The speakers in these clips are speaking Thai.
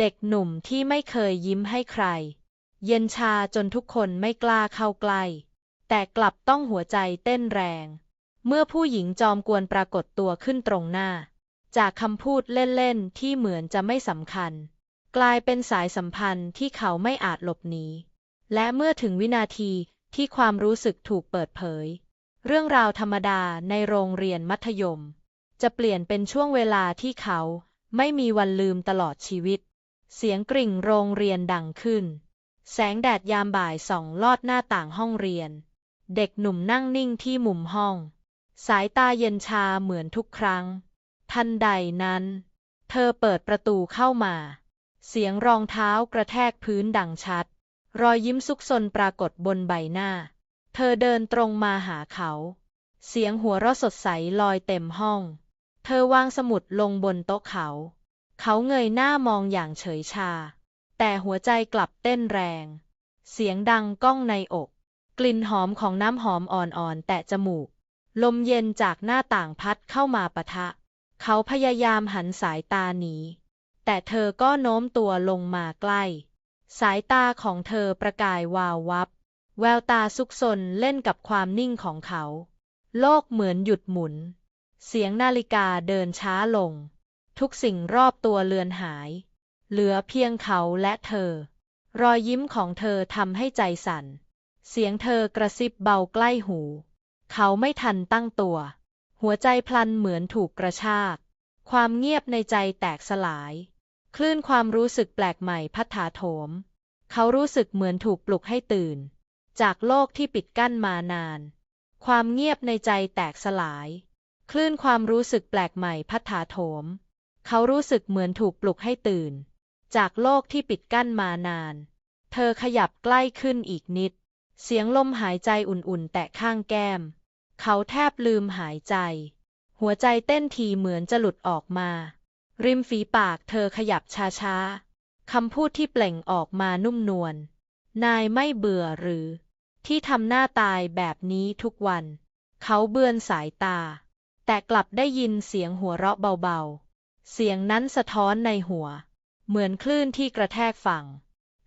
เด็กหนุ่มที่ไม่เคยยิ้มให้ใคร เย็นชาจนทุกคนไม่กล้าเข้าใกล้ แต่กลับต้องหัวใจเต้นแรง เมื่อผู้หญิงจอมกวนปรากฏตัวขึ้นตรงหน้า จากคำพูดเล่นๆที่เหมือนจะไม่สำคัญ กลายเป็นสายสัมพันธ์ที่เขาไม่อาจหลบหนีและเมื่อถึงวินาทีที่ความรู้สึกถูกเปิดเผย เรื่องราวธรรมดาในโรงเรียนมัธยม จะเปลี่ยนเป็นช่วงเวลาที่เขาไม่มีวันลืมตลอดชีวิต เสียงกริ่งโรงเรียนดังขึ้น แสงแดดยามบ่ายส่องลอดหน้าต่างห้องเรียน เด็กหนุ่มนั่งนิ่งที่มุมห้อง สายตาเย็นชาเหมือนทุกครั้ง ทันใดนั้น เธอเปิดประตูเข้ามา เสียงรองเท้ากระแทกพื้นดังชัด รอยยิ้มซุกซนปรากฏบนใบหน้า เธอเดินตรงมาหาเขา เสียงหัวเราะสดใสลอยเต็มห้อง เธอวางสมุดลงบนโต๊ะเขา เขาเงยหน้ามองอย่างเฉยชา แต่หัวใจกลับเต้นแรง เสียงดังก้องในอก กลิ่นหอมของน้ำหอมอ่อนๆ แตะจมูก ลมเย็นจากหน้าต่างพัดเข้ามาปะทะ เขาพยายามหันสายตาหนี แต่เธอก็โน้มตัวลงมาใกล้ สายตาของเธอประกายวาววับ แววตาซุกซนเล่นกับความนิ่งของเขา โลกเหมือนหยุดหมุน เสียงนาฬิกาเดินช้าลง ทุกสิ่งรอบตัวเลือนหาย เหลือเพียงเขาและเธอ รอยยิ้มของเธอทำให้ใจสั่น เสียงเธอกระซิบเบาใกล้หู เขาไม่ทันตั้งตัว หัวใจพลันเหมือนถูกกระชาก ความเงียบในใจแตกสลาย คลื่นความรู้สึกแปลกใหม่พัดถาโถม เขารู้สึกเหมือนถูกปลุกให้ตื่น จากโลกที่ปิดกั้นมานาน ความเงียบในใจแตกสลาย คลื่นความรู้สึกแปลกใหม่พัดถาโถม เขารู้สึกเหมือนถูกปลุกให้ตื่น จากโลกที่ปิดกั้นมานาน เธอขยับใกล้ขึ้นอีกนิด เสียงลมหายใจอุ่นๆ แตะข้างแก้ม เขาแทบลืมหายใจ หัวใจเต้นทีเหมือนจะหลุดออกมา ริมฝีปากเธอขยับช้าๆ คำพูดที่เปล่งออกมานุ่มนวล นายไม่เบื่อหรือ ที่ทำหน้าตายแบบนี้ทุกวัน เขาเบือนสายตา แต่กลับได้ยินเสียงหัวเราะเบาๆ เสียงนั้นสะท้อนในหัว เหมือนคลื่นที่กระแทกฝั่ง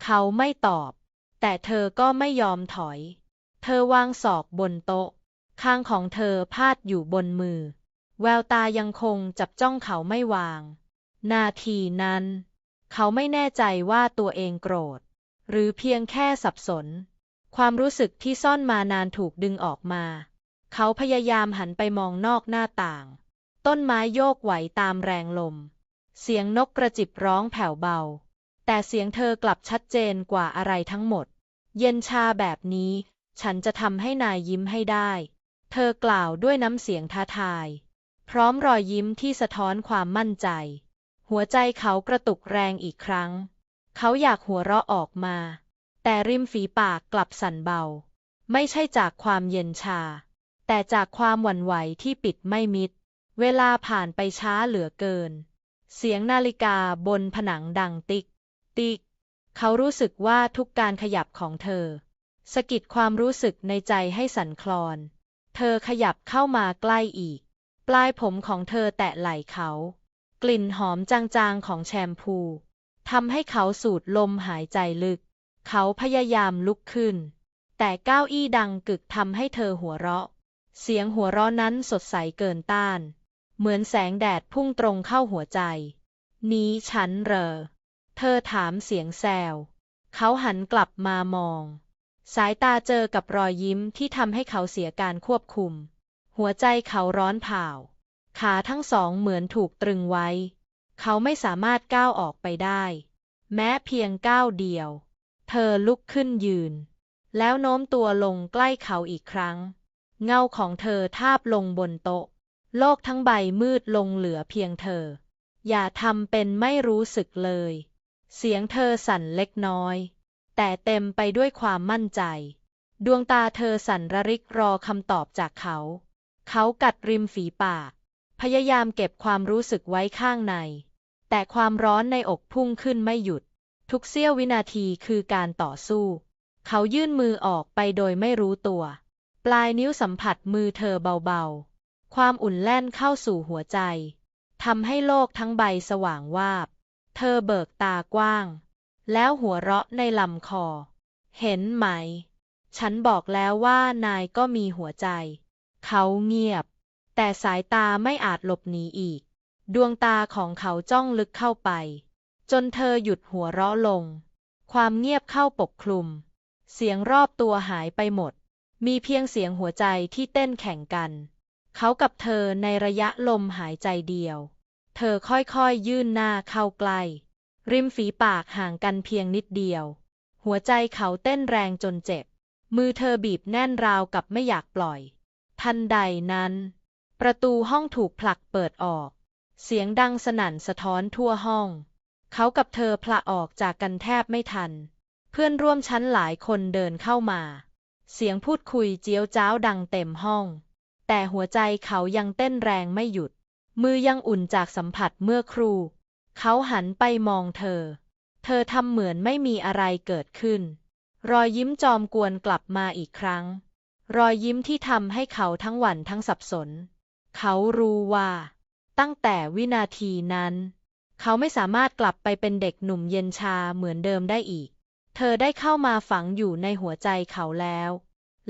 เขาไม่ตอบ แต่เธอก็ไม่ยอมถอย เธอวางศอกบนโต๊ะ ข้างของเธอพาดอยู่บนมือ แววตายังคงจับจ้องเขาไม่วาง นาทีนั้น เขาไม่แน่ใจว่าตัวเองโกรธ หรือเพียงแค่สับสน ความรู้สึกที่ซ่อนมานานถูกดึงออกมา เขาพยายามหันไปมองนอกหน้าต่าง ต้นไม้โยกไหวตามแรงลม เสียงนกกระจิบร้องแผ่วเบา แต่เสียงเธอกลับชัดเจนกว่าอะไรทั้งหมด เย็นชาแบบนี้ ฉันจะทำให้นายยิ้มให้ได้ เธอกล่าวด้วยน้ำเสียงท้าทาย พร้อมรอยยิ้มที่สะท้อนความมั่นใจ หัวใจเขากระตุกแรงอีกครั้ง เขาอยากหัวเราะออกมา แต่ริมฝีปากกลับสั่นเบา ไม่ใช่จากความเย็นชา แต่จากความหวั่นไหวที่ปิดไม่มิด เวลาผ่านไปช้าเหลือเกิน เสียงนาฬิกาบนผนังดังติ๊ก ติ๊ก เขารู้สึกว่าทุกการขยับของเธอสะกิดความรู้สึกในใจให้สั่นคลอน เธอขยับเข้ามาใกล้อีก ปลายผมของเธอแตะไหล่เขา กลิ่นหอมจางๆของแชมพูทำให้เขาสูดลมหายใจลึก เขาพยายามลุกขึ้น แต่เก้าอี้ดังกึกทำให้เธอหัวเราะ เสียงหัวเราะนั้นสดใสเกินต้าน เหมือนแสงแดดพุ่งตรงเข้าหัวใจ นี้ฉันเหรอ เธอถามเสียงแซว เขาหันกลับมามอง สายตาเจอกับรอยยิ้มที่ทำให้เขาเสียการควบคุม หัวใจเขาร้อนเผาขาทั้งสองเหมือนถูกตรึงไว้ เขาไม่สามารถก้าวออกไปได้ แม้เพียงก้าวเดียว เธอลุกขึ้นยืน แล้วโน้มตัวลงใกล้เขาอีกครั้ง เงาของเธอทาบลงบนโต๊ะ โลกทั้งใบมืดลงเหลือเพียงเธอ อย่าทำเป็นไม่รู้สึกเลย เสียงเธอสั่นเล็กน้อย แต่เต็มไปด้วยความมั่นใจ ดวงตาเธอสั่นระริกรอคำตอบจากเขา เขากัดริมฝีปาก พยายามเก็บความรู้สึกไว้ข้างใน แต่ความร้อนในอกพุ่งขึ้นไม่หยุด ทุกเสี้ยววินาทีคือการต่อสู้ เขายื่นมือออกไปโดยไม่รู้ตัว ปลายนิ้วสัมผัสมือเธอเบาๆ ความอุ่นแล่นเข้าสู่หัวใจทำให้โลกทั้งใบสว่างวาบ เธอเบิกตากว้าง แล้วหัวเราะในลำคอ เห็นไหม ฉันบอกแล้วว่านายก็มีหัวใจ เขาเงียบ แต่สายตาไม่อาจหลบหนีอีก ดวงตาของเขาจ้องลึกเข้าไป จนเธอหยุดหัวเราะลง ความเงียบเข้าปกคลุม เสียงรอบตัวหายไปหมด มีเพียงเสียงหัวใจที่เต้นแข่งกัน เขากับเธอในระยะลมหายใจเดียว เธอค่อยๆยื่นหน้าเข้าใกล้ ริมฝีปากห่างกันเพียงนิดเดียว หัวใจเขาเต้นแรงจนเจ็บ มือเธอบีบแน่นราวกับไม่อยากปล่อย ทันใดนั้น ประตูห้องถูกผลักเปิดออก เสียงดังสนั่นสะท้อนทั่วห้อง เขากับเธอพละออกจากกันแทบไม่ทัน เพื่อนร่วมชั้นหลายคนเดินเข้ามา เสียงพูดคุยเจียวจ้าวดังเต็มห้อง แต่หัวใจเขายังเต้นแรงไม่หยุด มือยังอุ่นจากสัมผัสเมื่อครู่ เขาหันไปมองเธอ เธอทำเหมือนไม่มีอะไรเกิดขึ้น รอยยิ้มจอมกวนกลับมาอีกครั้ง รอยยิ้มที่ทำให้เขาทั้งหวั่นทั้งสับสน เขารู้ว่า ตั้งแต่วินาทีนั้น เขาไม่สามารถกลับไปเป็นเด็กหนุ่มเย็นชาเหมือนเดิมได้อีก เธอได้เข้ามาฝังอยู่ในหัวใจเขาแล้ว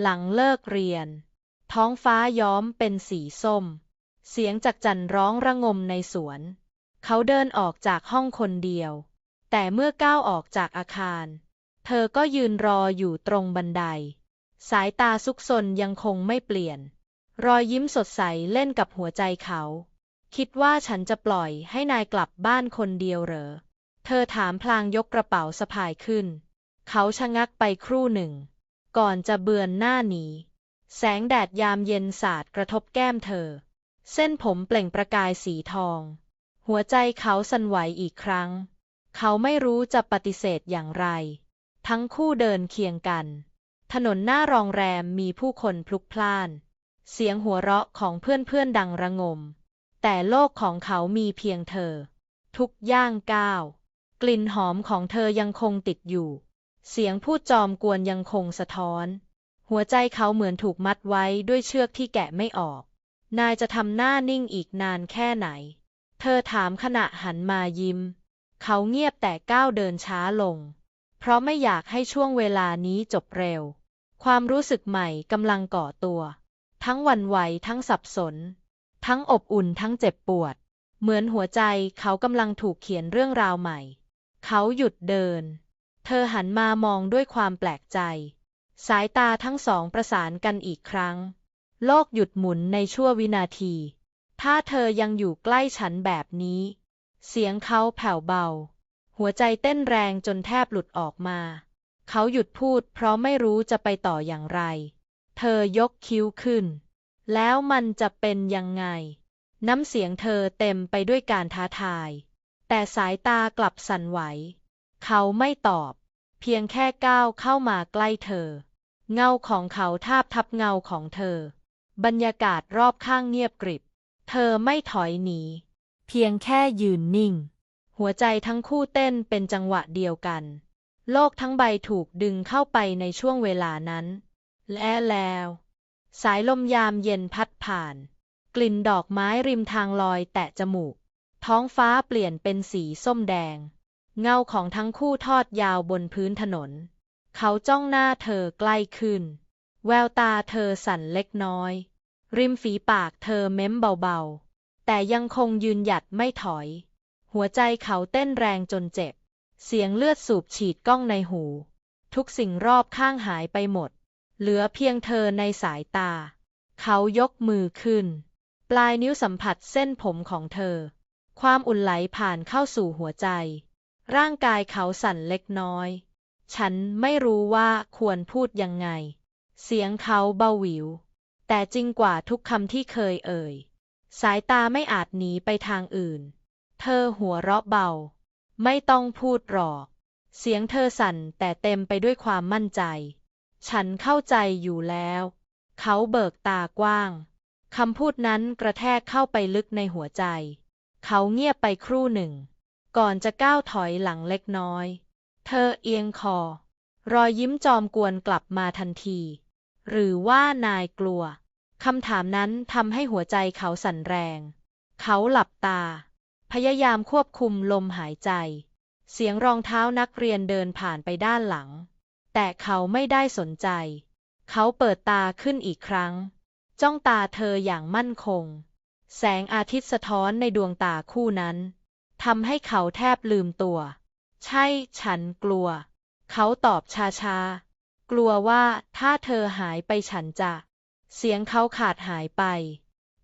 หลังเลิกเรียน ท้องฟ้าย้อมเป็นสีส้ม เสียงจักจั่นร้องระงมในสวน เขาเดินออกจากห้องคนเดียว แต่เมื่อก้าวออกจากอาคาร เธอก็ยืนรออยู่ตรงบันได สายตาซุกซนยังคงไม่เปลี่ยน รอยยิ้มสดใสเล่นกับหัวใจเขา คิดว่าฉันจะปล่อยให้นายกลับบ้านคนเดียวเหรอ เธอถามพลางยกกระเป๋าสะพายขึ้น เขาชะงักไปครู่หนึ่ง ก่อนจะเบือนหน้าหนี แสงแดดยามเย็นสาดกระทบแก้มเธอ เส้นผมเปล่งประกายสีทอง หัวใจเขาสั่นไหวอีกครั้ง เขาไม่รู้จะปฏิเสธอย่างไร ทั้งคู่เดินเคียงกัน ถนนหน้าโรงแรมมีผู้คนพลุกพล่าน เสียงหัวเราะของเพื่อนๆดังระงม แต่โลกของเขามีเพียงเธอ ทุกย่างก้าว กลิ่นหอมของเธอยังคงติดอยู่ เสียงพูดจอมกวนยังคงสะท้อน หัวใจเขาเหมือนถูกมัดไว้ด้วยเชือกที่แกะไม่ออก นายจะทำหน้านิ่งอีกนานแค่ไหน เธอถามขณะหันมายิ้ม เขาเงียบแต่ก้าวเดินช้าลง เพราะไม่อยากให้ช่วงเวลานี้จบเร็ว ความรู้สึกใหม่กำลังก่อตัว ทั้งวันไหวทั้งสับสน ทั้งอบอุ่นทั้งเจ็บปวด เหมือนหัวใจเขากำลังถูกเขียนเรื่องราวใหม่ เขาหยุดเดิน เธอหันมามองด้วยความแปลกใจ สายตาทั้งสองประสานกันอีกครั้ง โลกหยุดหมุนในชั่ววินาที ถ้าเธอยังอยู่ใกล้ฉันแบบนี้ เสียงเขาแผ่วเบา หัวใจเต้นแรงจนแทบหลุดออกมา เขาหยุดพูดเพราะไม่รู้จะไปต่ออย่างไร เธอยกคิ้วขึ้น แล้วมันจะเป็นยังไง น้ำเสียงเธอเต็มไปด้วยการท้าทาย แต่สายตากลับสั่นไหว เขาไม่ตอบ เพียงแค่ก้าวเข้ามาใกล้เธอ เงาของเขาทาบทับเงาของเธอ บรรยากาศรอบข้างเงียบกริบ เธอไม่ถอยหนี เพียงแค่ยืนนิ่ง หัวใจทั้งคู่เต้นเป็นจังหวะเดียวกัน โลกทั้งใบถูกดึงเข้าไปในช่วงเวลานั้น และแล้ว สายลมยามเย็นพัดผ่าน กลิ่นดอกไม้ริมทางลอยแตะจมูก ท้องฟ้าเปลี่ยนเป็นสีส้มแดง เงาของทั้งคู่ทอดยาวบนพื้นถนน เขาจ้องหน้าเธอใกล้ขึ้น แววตาเธอสั่นเล็กน้อย ริมฝีปากเธอเม้มเบาๆ แต่ยังคงยืนหยัดไม่ถอย หัวใจเขาเต้นแรงจนเจ็บ เสียงเลือดสูบฉีดก้องในหู ทุกสิ่งรอบข้างหายไปหมด เหลือเพียงเธอในสายตา เขายกมือขึ้น ปลายนิ้วสัมผัสเส้นผมของเธอ ความอุ่นไหลผ่านเข้าสู่หัวใจ ร่างกายเขาสั่นเล็กน้อย ฉันไม่รู้ว่าควรพูดยังไง เสียงเขาเบาหวิว แต่จริงกว่าทุกคำที่เคยเอ่ย สายตาไม่อาจหนีไปทางอื่น เธอหัวเราะเบา ไม่ต้องพูดหรอก เสียงเธอสั่นแต่เต็มไปด้วยความมั่นใจ ฉันเข้าใจอยู่แล้ว เขาเบิกตากว้าง คำพูดนั้นกระแทกเข้าไปลึกในหัวใจ เขาเงียบไปครู่หนึ่ง ก่อนจะก้าวถอยหลังเล็กน้อย เธอเอียงคอ รอยยิ้มจอมกวนกลับมาทันที หรือว่านายกลัว คำถามนั้นทำให้หัวใจเขาสั่นแรง เขาหลับตา พยายามควบคุมลมหายใจ เสียงรองเท้านักเรียนเดินผ่านไปด้านหลัง แต่เขาไม่ได้สนใจ เขาเปิดตาขึ้นอีกครั้ง จ้องตาเธออย่างมั่นคง แสงอาทิตย์สะท้อนในดวงตาคู่นั้นทำให้เขาแทบลืมตัว ใช่ ฉันกลัว เขาตอบช้าๆ กลัวว่าถ้าเธอหายไปฉันจะ เสียงเขาขาดหายไป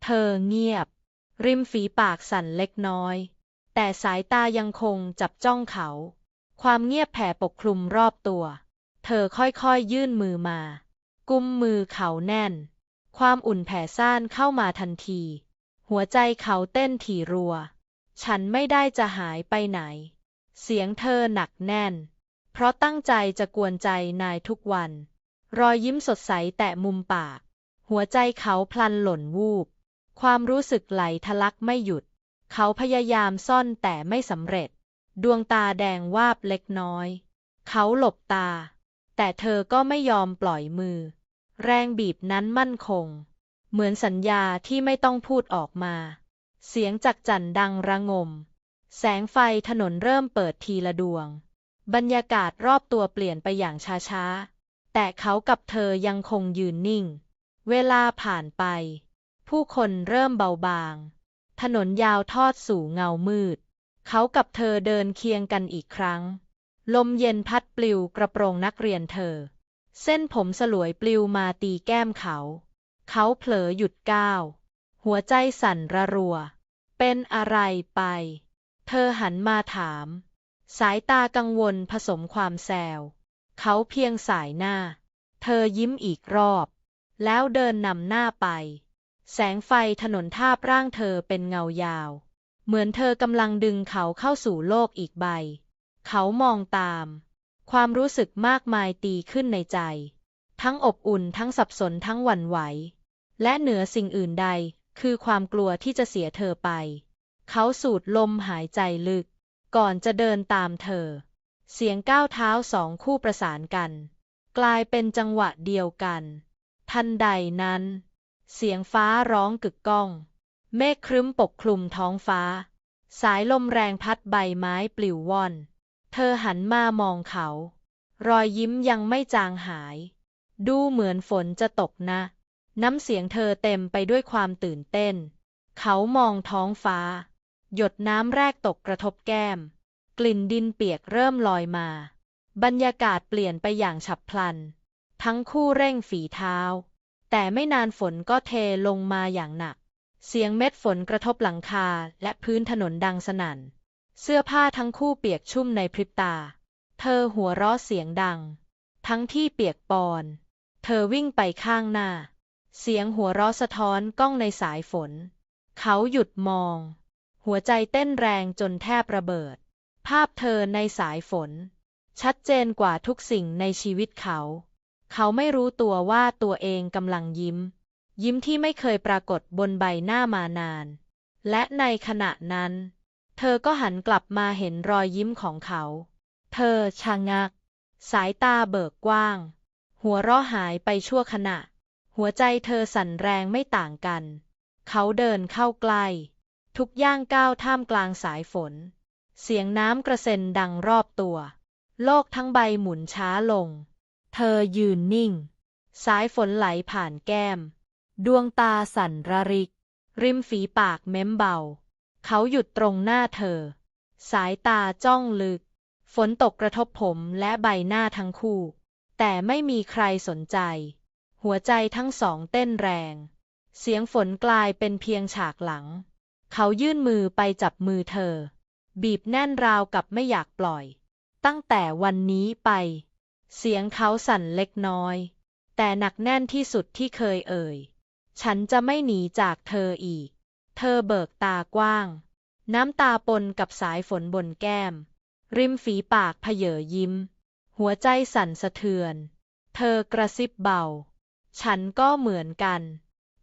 เธอเงียบ ริมฝีปากสั่นเล็กน้อย แต่สายตายังคงจับจ้องเขา ความเงียบแผ่ปกคลุมรอบตัว เธอค่อยๆยื่นมือมา กุมมือเขาแน่น ความอุ่นแผ่ซ่านเข้ามาทันที หัวใจเขาเต้นถี่รัว ฉันไม่ได้จะหายไปไหน เสียงเธอหนักแน่น เพราะตั้งใจจะกวนใจนายทุกวัน รอยยิ้มสดใสแตะมุมปาก หัวใจเขาพลันหล่นวูบ ความรู้สึกไหลทะลักไม่หยุด เขาพยายามซ่อนแต่ไม่สำเร็จ ดวงตาแดงวาบเล็กน้อย เขาหลบตา แต่เธอก็ไม่ยอมปล่อยมือ แรงบีบนั้นมั่นคง เหมือนสัญญาที่ไม่ต้องพูดออกมา เสียงจักจั่นดังระงม แสงไฟถนนเริ่มเปิดทีละดวง บรรยากาศรอบตัวเปลี่ยนไปอย่างช้าๆ แต่เขากับเธอยังคงยืนนิ่ง เวลาผ่านไป ผู้คนเริ่มเบาบาง ถนนยาวทอดสู่เงามืด เขากับเธอเดินเคียงกันอีกครั้ง ลมเย็นพัดปลิวกระโปรงนักเรียนเธอ เส้นผมสลวยปลิวมาตีแก้มเขา เขาเผลอหยุดก้าว หัวใจสั่นระรัว เป็นอะไรไป เธอหันมาถาม สายตากังวลผสมความแซว เขาเพียงสายหน้า เธอยิ้มอีกรอบ แล้วเดินนำหน้าไป แสงไฟถนนทาบร่างเธอเป็นเงายาว เหมือนเธอกำลังดึงเขาเข้าสู่โลกอีกใบ เขามองตาม ความรู้สึกมากมายตีขึ้นในใจ ทั้งอบอุ่นทั้งสับสนทั้งหวั่นไหว และเหนือสิ่งอื่นใดคือความกลัวที่จะเสียเธอไป เขาสูดลมหายใจลึก ก่อนจะเดินตามเธอ เสียงก้าวเท้าสองคู่ประสานกัน กลายเป็นจังหวะเดียวกัน ทันใดนั้น เสียงฟ้าร้องกึกก้อง เมฆครึ้มปกคลุมท้องฟ้า สายลมแรงพัดใบไม้ปลิวว่อน เธอหันมามองเขา รอยยิ้มยังไม่จางหาย ดูเหมือนฝนจะตกนะ น้ำเสียงเธอเต็มไปด้วยความตื่นเต้น เขามองท้องฟ้า หยดน้ำแรกตกกระทบแก้ม กลิ่นดินเปียกเริ่มลอยมา บรรยากาศเปลี่ยนไปอย่างฉับพลัน ทั้งคู่เร่งฝีเท้า แต่ไม่นานฝนก็เทลงมาอย่างหนัก เสียงเม็ดฝนกระทบหลังคาและพื้นถนนดังสนั่น เสื้อผ้าทั้งคู่เปียกชุ่มในพริบตา เธอหัวเราะเสียงดัง ทั้งที่เปียกปอน เธอวิ่งไปข้างหน้า เสียงหัวเราะสะท้อนก้องในสายฝน เขาหยุดมอง หัวใจเต้นแรงจนแทบระเบิด ภาพเธอในสายฝน ชัดเจนกว่าทุกสิ่งในชีวิตเขา เขาไม่รู้ตัวว่าตัวเองกำลังยิ้ม ยิ้มที่ไม่เคยปรากฏบนใบหน้ามานาน และในขณะนั้น เธอก็หันกลับมาเห็นรอยยิ้มของเขา เธอชะงัก สายตาเบิกกว้าง หัวเราะหายไปชั่วขณะ หัวใจเธอสั่นแรงไม่ต่างกัน เขาเดินเข้าใกล้ ทุกย่างก้าวท่ามกลางสายฝน เสียงน้ำกระเซ็นดังรอบตัว โลกทั้งใบหมุนช้าลง เธอยืนนิ่ง สายฝนไหลผ่านแก้ม ดวงตาสั่นระริก ริมฝีปากเม้มเบา เขาหยุดตรงหน้าเธอ สายตาจ้องลึก ฝนตกกระทบผมและใบหน้าทั้งคู่ แต่ไม่มีใครสนใจ หัวใจทั้งสองเต้นแรง เสียงฝนกลายเป็นเพียงฉากหลัง เขายื่นมือไปจับมือเธอ บีบแน่นราวกับไม่อยากปล่อย ตั้งแต่วันนี้ไป เสียงเขาสั่นเล็กน้อย แต่หนักแน่นที่สุดที่เคยเอ่ย ฉันจะไม่หนีจากเธออีก เธอเบิกตากว้าง น้ำตาปนกับสายฝนบนแก้ม ริมฝีปากเพเยอยิ้ม หัวใจสั่นสะเทือน เธอกระซิบเบา ฉันก็เหมือนกัน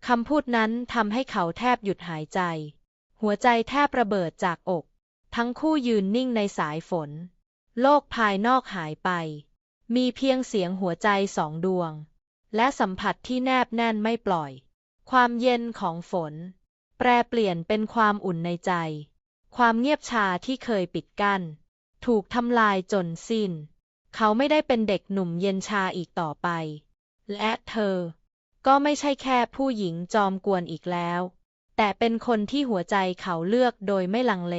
คำพูดนั้นทำให้เขาแทบหยุดหายใจ หัวใจแทบระเบิดจากอก ทั้งคู่ยืนนิ่งในสายฝน โลกภายนอกหายไป มีเพียงเสียงหัวใจสองดวง และสัมผัสที่แนบแน่นไม่ปล่อย ความเย็นของฝน แปรเปลี่ยนเป็นความอุ่นในใจ ความเงียบชาที่เคยปิดกั้น ถูกทำลายจนสิ้น เขาไม่ได้เป็นเด็กหนุ่มเย็นชาอีกต่อไป และเธอ ก็ไม่ใช่แค่ผู้หญิงจอมกวนอีกแล้ว แต่เป็นคนที่หัวใจเขาเลือกโดยไม่ลังเล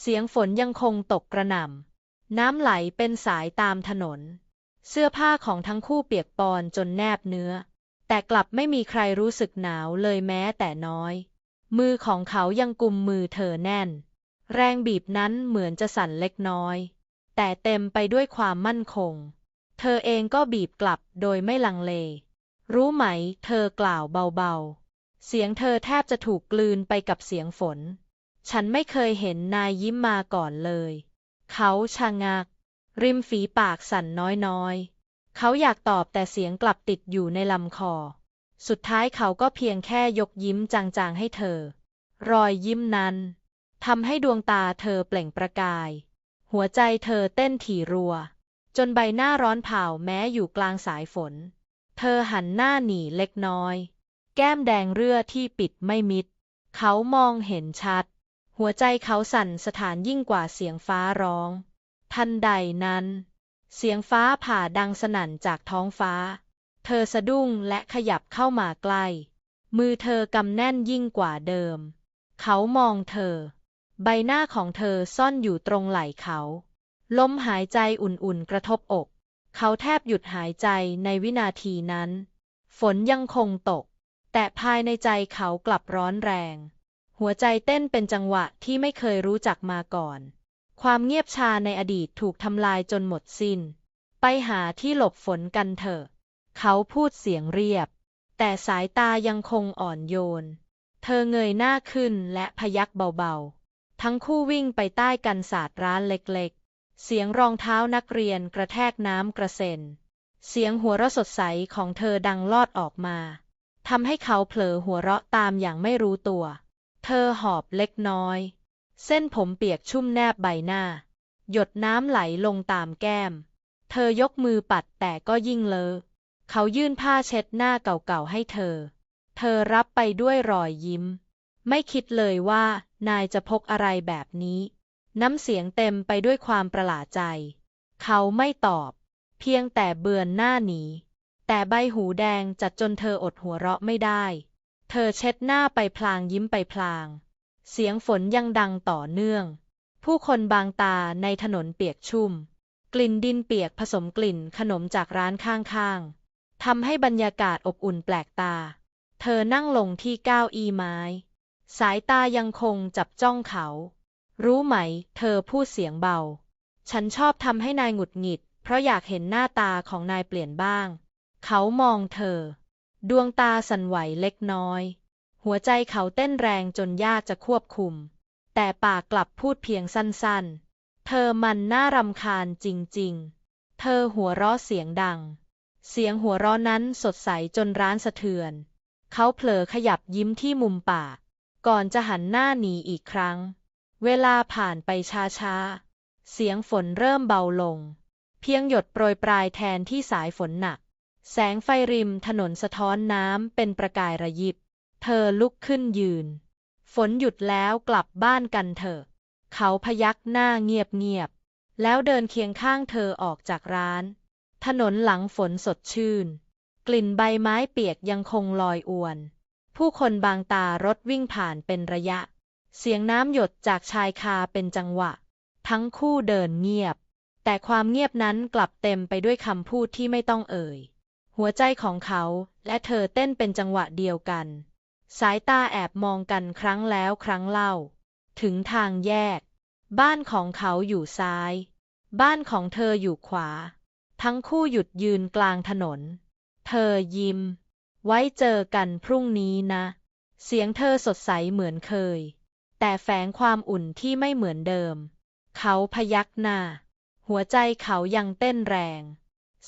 เสียงฝนยังคงตกกระหน่ำ น้ำไหลเป็นสายตามถนน เสื้อผ้าของทั้งคู่เปียกปอนจนแนบเนื้อ แต่กลับไม่มีใครรู้สึกหนาวเลยแม้แต่น้อย มือของเขายังกุมมือเธอแน่น แรงบีบนั้นเหมือนจะสั่นเล็กน้อย แต่เต็มไปด้วยความมั่นคง เธอเองก็บีบกลับโดยไม่ลังเล รู้ไหม เธอกล่าวเบาๆ เสียงเธอแทบจะถูกกลืนไปกับเสียงฝน ฉันไม่เคยเห็นนายยิ้มมาก่อนเลย เขาชะงัก ริมฝีปากสั่นน้อยๆ เขาอยากตอบแต่เสียงกลับติดอยู่ในลำคอ สุดท้ายเขาก็เพียงแค่ยกยิ้มจางๆให้เธอ รอยยิ้มนั้นทำให้ดวงตาเธอเปล่งประกาย หัวใจเธอเต้นถี่รัว จนใบหน้าร้อนเผาแม้อยู่กลางสายฝน เธอหันหน้าหนีเล็กน้อย แก้มแดงเรื่อที่ปิดไม่มิด เขามองเห็นชัด หัวใจเขาสั่นสถานยิ่งกว่าเสียงฟ้าร้อง ทันใดนั้น เสียงฟ้าผ่าดังสนั่นจากท้องฟ้า เธอสะดุ้งและขยับเข้ามาใกล้ มือเธอกำแน่นยิ่งกว่าเดิม เขามองเธอ ใบหน้าของเธอซ่อนอยู่ตรงไหล่เขา ลมหายใจอุ่นๆกระทบอก เขาแทบหยุดหายใจในวินาทีนั้น ฝนยังคงตก แต่ภายในใจเขากลับร้อนแรง หัวใจเต้นเป็นจังหวะที่ไม่เคยรู้จักมาก่อน ความเงียบชาในอดีตถูกทำลายจนหมดสิ้น ไปหาที่หลบฝนกันเถอะ เขาพูดเสียงเรียบ แต่สายตายังคงอ่อนโยน เธอเงยหน้าขึ้นและพยักเบาๆ ทั้งคู่วิ่งไปใต้กันศาสตร์ร้านเล็กๆ เสียงรองเท้านักเรียนกระแทกน้ำกระเซ็น เสียงหัวเราะสดใสของเธอดังลอดออกมา ทำให้เขาเผลอหัวเราะตามอย่างไม่รู้ตัว เธอหอบเล็กน้อย เส้นผมเปียกชุ่มแนบใบหน้า หยดน้ำไหลลงตามแก้ม เธอยกมือปัดแต่ก็ยิ่งเลอะเขายื่นผ้าเช็ดหน้าเก่าๆให้เธอ เธอรับไปด้วยรอยยิ้ม ไม่คิดเลยว่านายจะพกอะไรแบบนี้ น้ำเสียงเต็มไปด้วยความประหลาดใจ เขาไม่ตอบ เพียงแต่เบือนหน้าหนี แต่ใบหูแดงจัดจนเธออดหัวเราะไม่ได้ เธอเช็ดหน้าไปพลางยิ้มไปพลาง เสียงฝนยังดังต่อเนื่อง ผู้คนบางตาในถนนเปียกชุ่ม กลิ่นดินเปียกผสมกลิ่นขนมจากร้านข้างๆทำให้บรรยากาศอบอุ่นแปลกตา เธอนั่งลงที่ก้าวอีไม้ สายตายังคงจับจ้องเขา รู้ไหม เธอพูดเสียงเบา ฉันชอบทำให้นายหงุดหงิด เพราะอยากเห็นหน้าตาของนายเปลี่ยนบ้าง เขามองเธอ ดวงตาสั่นไหวเล็กน้อย หัวใจเขาเต้นแรงจนยากจะควบคุม แต่ปากกลับพูดเพียงสั้นๆ เธอมันน่ารำคาญจริงๆ เธอหัวเราะเสียงดัง เสียงหัวเราะนั้นสดใสจนร้านสะเทือน เขาเผลอขยับยิ้มที่มุมปาก ก่อนจะหันหน้าหนีอีกครั้ง เวลาผ่านไปช้าๆ เสียงฝนเริ่มเบาลง เพียงหยดโปรยปลายแทนที่สายฝนหนัก แสงไฟริมถนนสะท้อนน้ำเป็นประกายระยิบ เธอลุกขึ้นยืน ฝนหยุดแล้วกลับบ้านกันเถอะ เขาพยักหน้าเงียบๆ แล้วเดินเคียงข้างเธอออกจากร้าน ถนนหลังฝนสดชื่น กลิ่นใบไม้เปียกยังคงลอยอวน ผู้คนบางตารถวิ่งผ่านเป็นระยะ เสียงน้ำหยดจากชายคาเป็นจังหวะ ทั้งคู่เดินเงียบ แต่ความเงียบนั้นกลับเต็มไปด้วยคำพูดที่ไม่ต้องเอ่ย หัวใจของเขาและเธอเต้นเป็นจังหวะเดียวกัน สายตาแอบมองกันครั้งแล้วครั้งเล่า ถึงทางแยก บ้านของเขาอยู่ซ้าย บ้านของเธออยู่ขวา ทั้งคู่หยุดยืนกลางถนน เธอยิ้ม ไว้เจอกันพรุ่งนี้นะ เสียงเธอสดใสเหมือนเคย แต่แฝงความอุ่นที่ไม่เหมือนเดิม เขาพยักหน้า หัวใจเขายังเต้นแรง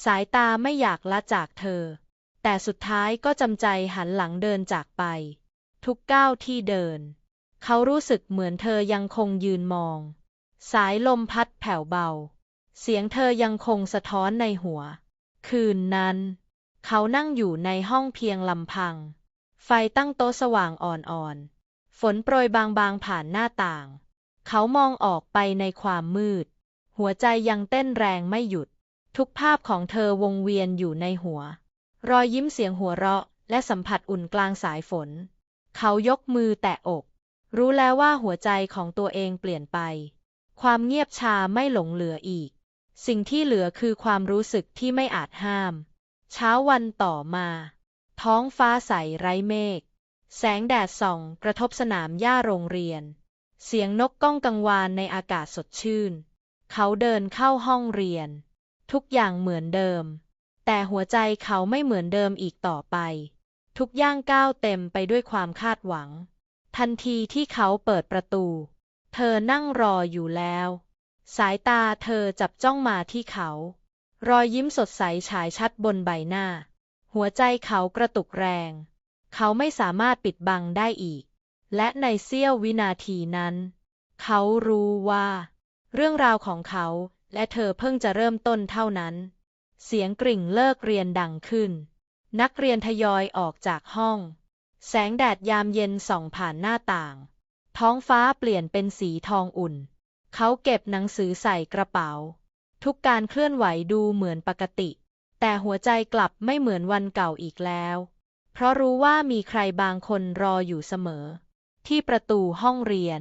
สายตาไม่อยากละจากเธอ แต่สุดท้ายก็จำใจหันหลังเดินจากไป ทุกก้าวที่เดิน เขารู้สึกเหมือนเธอยังคงยืนมอง สายลมพัดแผ่วเบา เสียงเธอยังคงสะท้อนในหัว คืนนั้น เขานั่งอยู่ในห้องเพียงลำพัง ไฟตั้งโต๊ะสว่างอ่อนๆ ฝนโปรยบางๆผ่านหน้าต่าง เขามองออกไปในความมืด หัวใจยังเต้นแรงไม่หยุด ทุกภาพของเธอวงเวียนอยู่ในหัว รอยยิ้มเสียงหัวเราะ และสัมผัสอุ่นกลางสายฝน เขายกมือแตะอก รู้แล้วว่าหัวใจของตัวเองเปลี่ยนไป ความเงียบชาไม่หลงเหลืออีก สิ่งที่เหลือคือความรู้สึกที่ไม่อาจห้าม เช้าวันต่อมา ท้องฟ้าใสไร้เมฆ แสงแดดส่อง กระทบสนามหญ้าโรงเรียน เสียงนกก้องกังวานในอากาศสดชื่น เขาเดินเข้าห้องเรียน ทุกอย่างเหมือนเดิม แต่หัวใจเขาไม่เหมือนเดิมอีกต่อไป ทุกย่างก้าวเต็มไปด้วยความคาดหวัง ทันทีที่เขาเปิดประตู เธอนั่งรออยู่แล้ว สายตาเธอจับจ้องมาที่เขา รอยยิ้มสดใสฉายชัดบนใบหน้า หัวใจเขากระตุกแรง เขาไม่สามารถปิดบังได้อีก และในเสี้ยววินาทีนั้น เขารู้ว่า เรื่องราวของเขา และเธอเพิ่งจะเริ่มต้นเท่านั้น เสียงกริ่งเลิกเรียนดังขึ้น นักเรียนทยอยออกจากห้อง แสงแดดยามเย็นส่องผ่านหน้าต่าง ท้องฟ้าเปลี่ยนเป็นสีทองอุ่น เขาเก็บหนังสือใส่กระเป๋า ทุกการเคลื่อนไหวดูเหมือนปกติ แต่หัวใจกลับไม่เหมือนวันเก่าอีกแล้ว เพราะรู้ว่ามีใครบางคนรออยู่เสมอ ที่ประตูห้องเรียน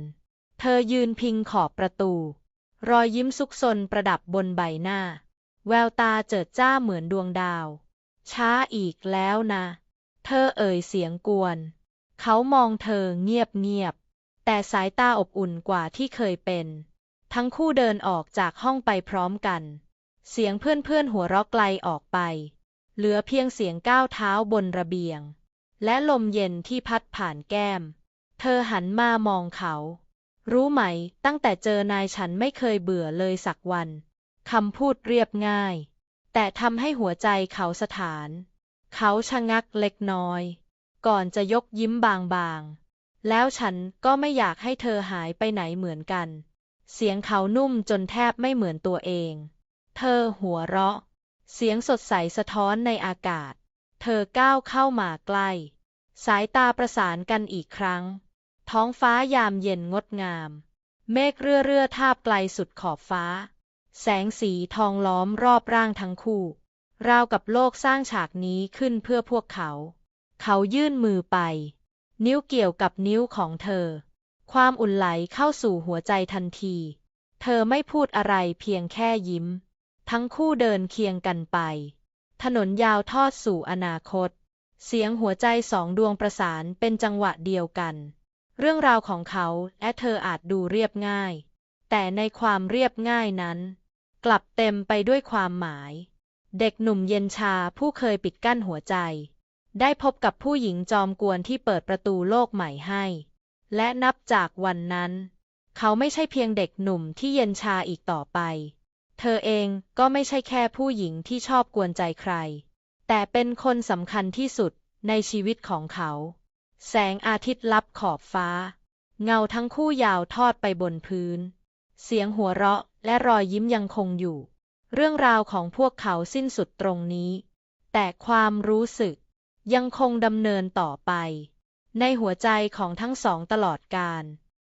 เธอยืนพิงขอบประตู รอยยิ้มซุกซนประดับบนใบหน้า แววตาเจิดจ้าเหมือนดวงดาว ช้าอีกแล้วนะ เธอเอ่ยเสียงกวน เขามองเธอเงียบเงียบ แต่สายตาอบอุ่นกว่าที่เคยเป็น ทั้งคู่เดินออกจากห้องไปพร้อมกัน เสียงเพื่อนๆหัวเราะไกลออกไป เหลือเพียงเสียงก้าวเท้าบนระเบียง และลมเย็นที่พัดผ่านแก้ม เธอหันมามองเขา รู้ไหม ตั้งแต่เจอนายฉันไม่เคยเบื่อเลยสักวัน คำพูดเรียบง่าย แต่ทำให้หัวใจเขาสถาน เขาชะงักเล็กน้อย ก่อนจะยกยิ้มบางๆ แล้วฉันก็ไม่อยากให้เธอหายไปไหนเหมือนกัน เสียงเขานุ่มจนแทบไม่เหมือนตัวเอง เธอหัวเราะ เสียงสดใสสะท้อนในอากาศ เธอก้าวเข้ามาใกล้ สายตาประสานกันอีกครั้ง ท้องฟ้ายามเย็นงดงาม เมฆเรื่อเรื่อทาบไกลสุดขอบฟ้า แสงสีทองล้อมรอบร่างทั้งคู่ ราวกับโลกสร้างฉากนี้ขึ้นเพื่อพวกเขา เขายื่นมือไป นิ้วเกี่ยวกับนิ้วของเธอ ความอุ่นไหลเข้าสู่หัวใจทันที เธอไม่พูดอะไรเพียงแค่ยิ้ม ทั้งคู่เดินเคียงกันไป ถนนยาวทอดสู่อนาคต เสียงหัวใจสองดวงประสานเป็นจังหวะเดียวกัน เรื่องราวของเขาและเธออาจดูเรียบง่าย แต่ในความเรียบง่ายนั้น กลับเต็มไปด้วยความหมาย เด็กหนุ่มเย็นชาผู้เคยปิดกั้นหัวใจ ได้พบกับผู้หญิงจอมกวนที่เปิดประตูโลกใหม่ให้ และนับจากวันนั้น เขาไม่ใช่เพียงเด็กหนุ่มที่เย็นชาอีกต่อไป เธอเองก็ไม่ใช่แค่ผู้หญิงที่ชอบกวนใจใคร แต่เป็นคนสำคัญที่สุดในชีวิตของเขา แสงอาทิตย์ลับขอบฟ้า เงาทั้งคู่ยาวทอดไปบนพื้น เสียงหัวเราะและรอยยิ้มยังคงอยู่ เรื่องราวของพวกเขาสิ้นสุดตรงนี้ แต่ความรู้สึกยังคงดำเนินต่อไป ในหัวใจของทั้งสองตลอดกาล